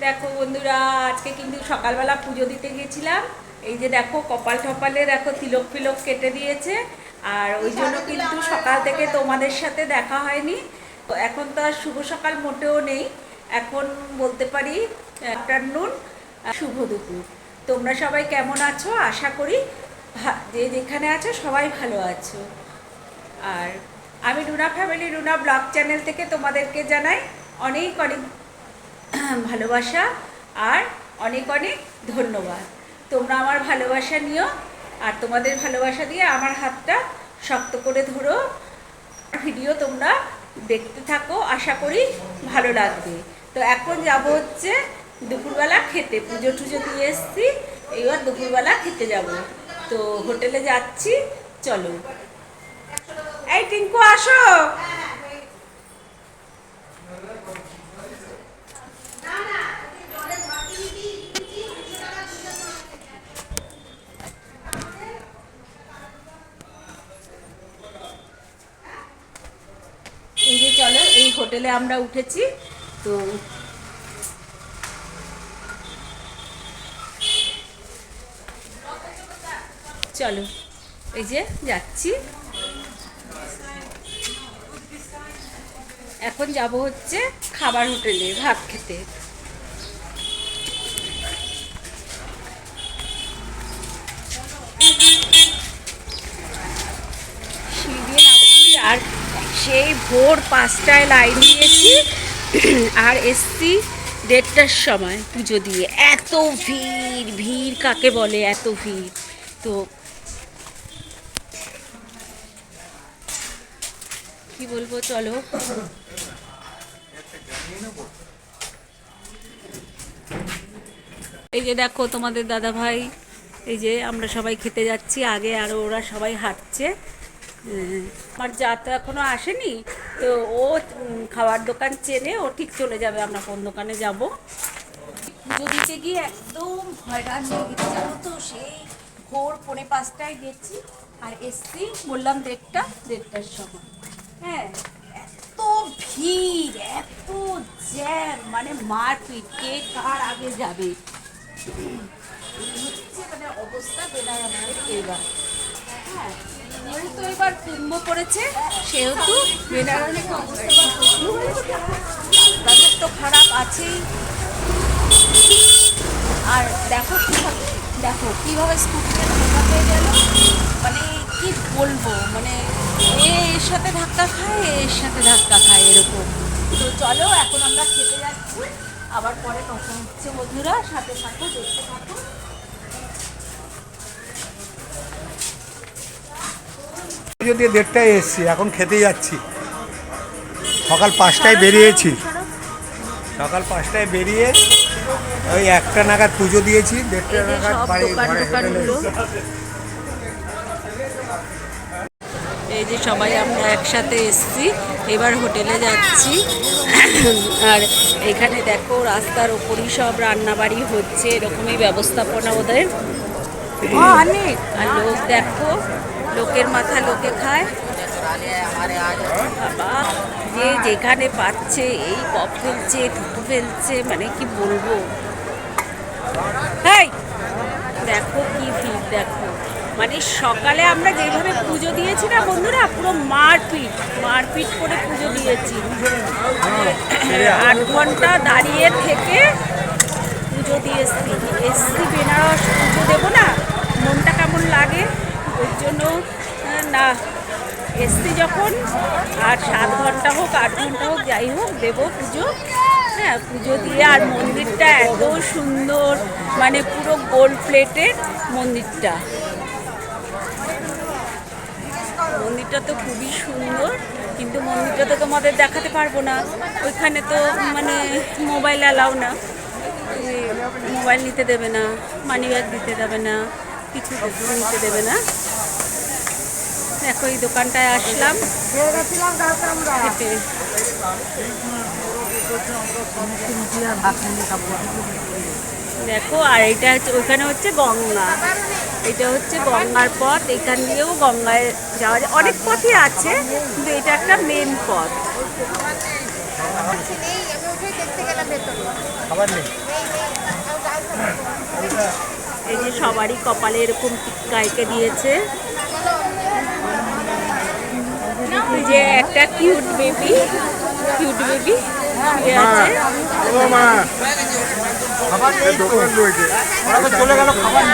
দেখো বন্ধুরা আজকে কিন্তু সকালবেলা পুজো দিতে গেছিলাম এই যে দেখো কপাল টপালে দেখো তিলক ফিলক কেটে দিয়েছে। আর ওই জন্য কিন্তু সকাল থেকে তোমাদের সাথে দেখা হয়নি। তো এখন তো আর শুভ সকাল মোটেও নেই। এখন বলতে পারি আফটারনুন শুভ দুপুর। তোমরা সবাই কেমন আছো? আশা করি যে যেখানে আছো সবাই ভালো আছো। আর আমি Runa family Runa blog channel থেকে তোমাদেরকে জানাই অনেক অনেক ভালোবাসা আর অনেক অনেক ধন্যবাদ। তোমরা আমার ভালোবাসা নিও আর তোমাদের ভালোবাসা দিয়ে আমার হাতটা শক্ত করে ধরো। ভিডিও তোমরা দেখতে থাকো, আশা করি ভালো লাগবে। তো এখন যাব হচ্ছে দুপুরবেলা খেতে। পুজো টুজো দিয়ে এসছি, এবার দুপুরবেলা খেতে যাব। তো হোটেলে যাচ্ছি, চলো। এই টিঙ্কু, আসো এই যে চলো এই হোটেলে আমরা উঠেছি, তো চলো, এই যে যাচ্ছি। এখন যাব হচ্ছে খাবার হোটেলে, ভাত খেতে সিঁড়ি দিয়ে নামছি আর সেই ভোর পাঁচটায় লাইন দিয়েছি। আর এসছি দেড়টার সময় পুজো দিয়ে। এত ভিড় ভিড় কাকে বলে? এত ভিড়। তো কি বলব, চলো। এই যে দেখো তোমাদের দাদা ভাই এই যে আমরা সবাই খেতে যাচ্ছি। আগে আর ওরা সবাই হাঁটছে। আমার যা তো এখনও আসেনি, তো ও খাবার দোকান চেনে ও ঠিক চলে যাবে, আমরা কোন দোকানে যাব। পুজো দিতে গিয়ে একদম হয়রান হয়ে গেছি, জানো তো, সেই ভোর পৌনে পাঁচটায় গেছি, আর এসছি বললাম দেড়টা, দেড়টার সময়। হ্যাঁ এত ভিড়, এত জ্যাম মানে মারপিট, কে কার আগে যাবে। হচ্ছে মানে অবস্থা বেনারসের এবার। হ্যাঁ যেহেতু এবার কুম্ভ পড়েছে, সেহেতু রাস্তাঘাট তো খারাপ আছেই। আর দেখো কীভাবে দেখো কীভাবে স্কুটিটা ধাক্কা হয়ে গেল মানে কি বলব মানে এ এর সাথে ধাক্কা খায় এর সাথে ধাক্কা খায় এরকম। তো চলো, এখন আমরা খেতে যাচ্ছি। আবার পরে কথা হচ্ছে বন্ধুরা, সাথে সাথে দেখতে থাকো। পুজো দিয়ে দেড়টায় এসেছি এখন খেতে যাচ্ছি। সকাল পাঁচটায় বেরিয়েছি। সকাল পাঁচটায় বেরিয়ে ওই একটা নাগাদ পুজো দিয়েছি দেড়টা নাগাদ বাড়ি। এই যে সবাই আমরা একসাথে এসছি এবার হোটেলে যাচ্ছি। আর এখানে দেখো রাস্তার ওপরই সব রান্নাবাড়ি হচ্ছে এরকমই ব্যবস্থাপনা ওদের। আর লোক দেখো লোকের মাথা লোকে খায়। বাবা, যে যেখানে পাচ্ছে, এই কপ ফেলছে, থুতু ফেলছে মানে কি বলব? এই দেখো কি ভিড়, দেখো। মানে সকালে আমরা যেভাবে পুজো দিয়েছি না বন্ধুরা, পুরো মারপিট মারপিট করে পুজো দিয়েছি। আট ঘণ্টা দাঁড়িয়ে থেকে পুজো দিয়ে এসছি। এসছি বেনারস পুজো দেবো না, মনটা কেমন লাগে? ওই জন্য না এসছি যখন, আর সাত ঘণ্টা হোক, আট ঘণ্টা হোক, যাই হোক, দেবো পুজো। হ্যাঁ পুজো দিয়ে আর মন্দিরটা এত সুন্দর মানে পুরো গোল্ড প্লেটের মন্দিরটা। মন্দিরটা তো খুবই সুন্দর, কিন্তু মন্দিরটা তো তোমাদের দেখাতে পারব না। ওইখানে তো মানে মোবাইল অ্যালাউ না। মোবাইল নিতে দেবে না মানি ব্যাগ দিতে দেবে না কিছু নিতে দেবে না। দেখো এই দোকানটায় আসলাম। দেখো আর এটা হচ্ছে ওইখানে হচ্ছে গঙ্গা। এটা হচ্ছে গঙ্গার পথ। এখান দিয়েও গঙ্গায় যাওয়া যায়। অনেক পথই আছে কিন্তু এটা একটা মেন পথ। এই যে সবারই কপালে এরকম টিক্কা এঁকে দিয়েছে। যে একটা কিউট বেবি কিউট বেবি শুয়ে আছে। চলে গেল খাবার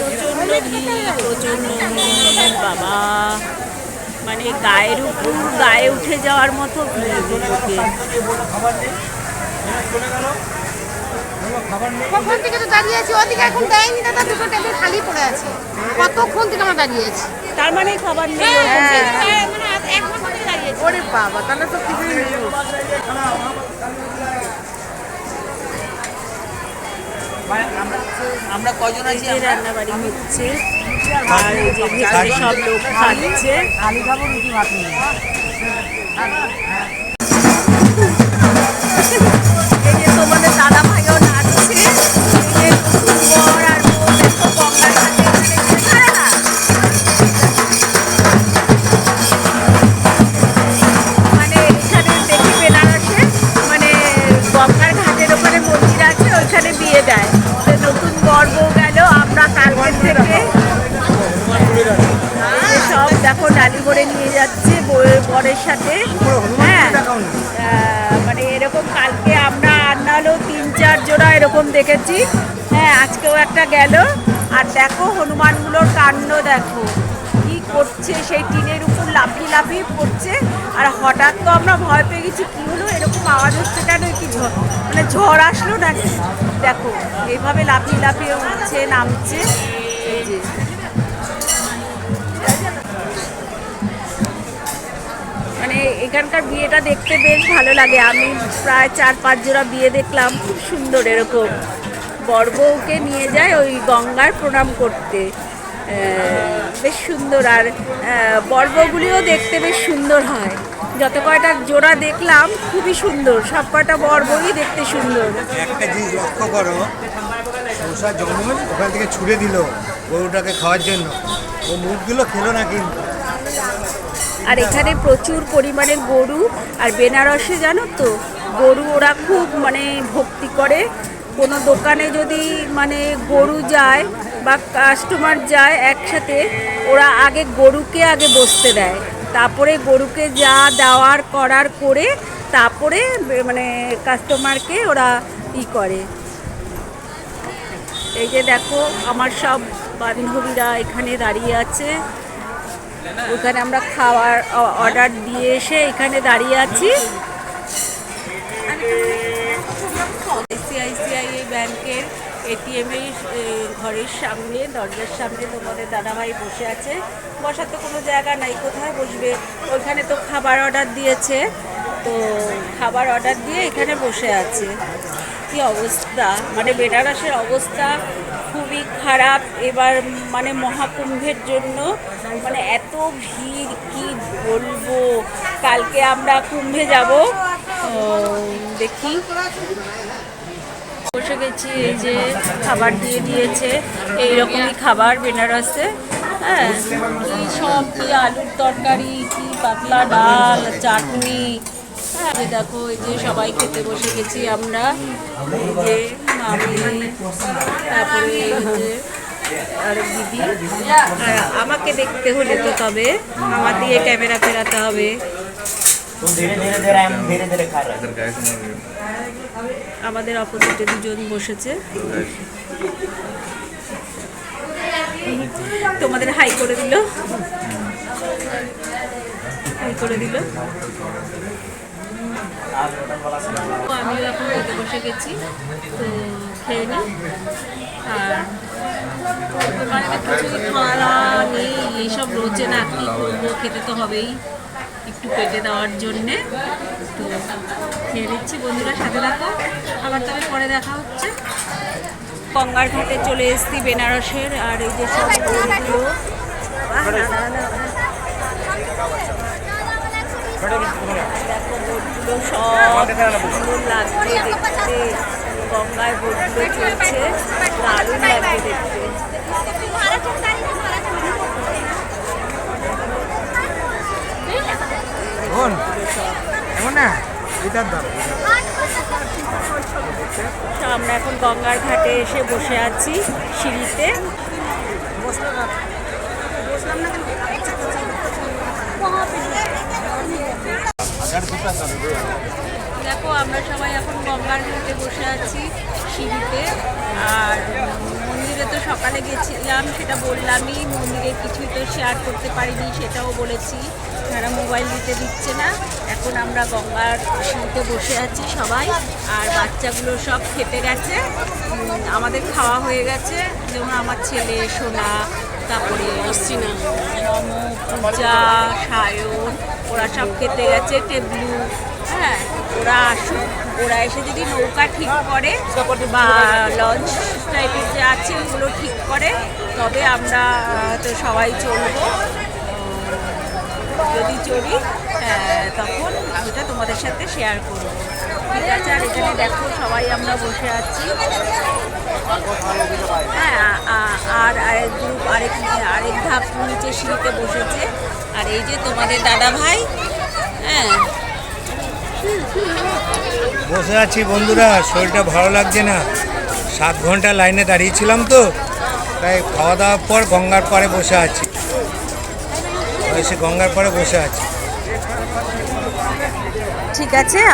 প্রচণ্ড ভিড় প্রচণ্ড ভিড় বাবা। মানে গায়ের উপর গায়ে উঠে যাওয়ার মতো ভিড়। কখন থেকে তো দাঁড়িয়ে আছি ওদিকে এখন দেয়নি দাদা দুটো টেবিল খালি পড়ে আছে। কতক্ষণ থেকে আমরা দাঁড়িয়ে আছি? তার মানে খাবার নেই হ্যাঁ, মানে। ওরে বাবা তাহলে তো কিছুই নেই। আমরা কজন আছি? যে রান্নাবাড়ি হচ্ছে। আর এই যে ভেতরে সব লোক খাচ্ছে। আলু খাব রুটি ভাত নেই এই যে তোমাদের দাদা যাচ্ছে বরের সাথে। হ্যাঁ। মানে এরকম কালকে আমরা আনালো তিন চার জোড়া এরকম দেখেছি। হ্যাঁ আজকেও একটা গেল। আর দেখো হনুমানগুলোর কাণ্ড দেখো। কি করছে? সেই টিনের উপর লাফিয়ে লাফিয়ে পড়ছে। আর হঠাৎ তো আমরা ভয় পেয়ে গেছি কি হলো? এরকম আওয়াজ হচ্ছে কেন? কি ঝড়? মানে ঝড় আসলো নাকি? দেখো এইভাবে লাফিয়ে লাফিয়ে উঠছে নামছে। এই যে। এখানকার বিয়েটা দেখতে বেশ ভালো লাগে। আমি প্রায় চার, পাঁচ জোড়া বিয়ে দেখলাম, খুব সুন্দর এরকম। বর বউকে নিয়ে যায় ওই গঙ্গার প্রণাম করতে। বেশ সুন্দর। আর বর বউগুলিও দেখতে বেশ সুন্দর হয়। যত কয়টা জোড়া দেখলাম, খুবই সুন্দর। সব কয়টা বর বউই দেখতে সুন্দর। একটা জিনিস লক্ষ্য করো, সংসার জন্ম ওখান থেকে ছুড়ে দিল গরুটাকে খাওয়ার জন্য, ও মুখগুলো খেলো না কিন্তু। আর এখানে প্রচুর পরিমাণে গরু আর বেনারসে জানো তো, গরু ওরা খুব মানে ভক্তি করে। কোনো দোকানে যদি মানে গরু যায় বা কাস্টমার যায় একসাথে, ওরা আগে গরুকে আগে বসতে দেয়। তারপরে গরুকে যা দেওয়ার করার করে তারপরে মানে কাস্টমারকে ওরা ই করে। এই যে দেখো, আমার সব বান্ধবীরা এখানে দাঁড়িয়ে আছে। ওখানে আমরা খাওয়ার অর্ডার দিয়ে এসে এখানে দাঁড়িয়ে আছি। আইসিআইসিআই ব্যাংকের এটিএম এর এ, ঘরের সামনে দরজার সামনে তোমাদের দাদাভাই বসে আছে। বসার তো কোনো জায়গা নাই কোথায় বসবে? ওইখানে তো খাবার অর্ডার দিয়েছে। তো খাবার অর্ডার দিয়ে এখানে বসে আছে। কি অবস্থা? মানে বেনারসের অবস্থা খুবই খারাপ এবার মানে মহাকুম্ভের জন্য মানে এত ভিড়, কি বলব? কালকে আমরা কুম্ভে যাব। দেখি। বসে গেছি, এই যে খাবার দিয়ে দিয়েছে। এইরকমই খাবার বেনারসে। হ্যাঁ এই সব, কি আলুর তরকারি, কি পাতলা ডাল, চাটনি। যে দেখো এই যে সবাই খেতে বসে গেছি আমরা। এই যে তারপরে হচ্ছে আমাকে দেখতে হলে তো তবে আমার দিয়ে ক্যামেরা ফেরাতে হবে। আমাদের অপোজিটে দুজন বসেছে। তোমাদের হাই করে দিল। হাই করে দিল। আমিও এখন খেতে বসে গেছি তো খেয়ে নিই আর মানে কিছু খাওয়া নেই এইসব রোজে না কী করব খেতে তো হবেই একটু পেটে দেওয়ার জন্যে। তো খেয়ে নিচ্ছি বন্ধুরা সাথে থাকো। আবার তবে পরে দেখা হচ্ছে। গঙ্গার ঘাটে চলে এসেছি বেনারসের আর এই যে সব বইগুলো না, না, না, বোটগুলো সব সুন্দর লাগছে দেখতে। গঙ্গায় বোটগুলো চলছে দারুণ লাগছে দেখতে। আমরা এখন গঙ্গার ঘাটে এসে বসে আছি সিঁড়িতে। দেখো, আমরা সবাই এখন গঙ্গার ঘাটে বসে আছি সিঁড়িতে। আর মন্দিরে তো সকালে গেছিলাম, সেটা বললামই। মন্দিরে কিছুই তো শেয়ার করতে পারিনি, সেটাও বলেছি। তারা মোবাইল দিতে দিচ্ছে না। এখন আমরা গঙ্গার সিঁড়িতে বসে আছি সবাই। আর বাচ্চাগুলো সব খেতে গেছে। আমাদের খাওয়া হয়ে গেছে। যেমন আমার ছেলে সোনা তারপরে অশ্বিনা। নম পূজা সায়ন ওরা সব খেতে গেছে টেবলু। হ্যাঁ ওরা আসুক ওরা এসে যদি নৌকা ঠিক করে বা লঞ্চ টাইপের যে আছে ওগুলো ঠিক করে তবে আমরা তো সবাই চলবো। যদি চলি আহ, তখন ওটা তোমাদের সাথে শেয়ার করব। আছে আর এখানে দেখো সবাই আমরা বসে আছি। হ্যাঁ আর আরেক গ্রুপ আরেক আরেক ধাপ নিচে সিঁড়িতে বসেছে। আর এই যে তোমাদের দাদা ভাই হ্যাঁ। বসে আছি বন্ধুরা শরীরটা ভালো লাগছে না। সাত ঘণ্টা লাইনে দাঁড়িয়েছিলাম তো তাই খাওয়া দাওয়ার পর গঙ্গার পাড়ে বসে আছি। গঙ্গার পাড়ে বসে আছি। ঠিক আছে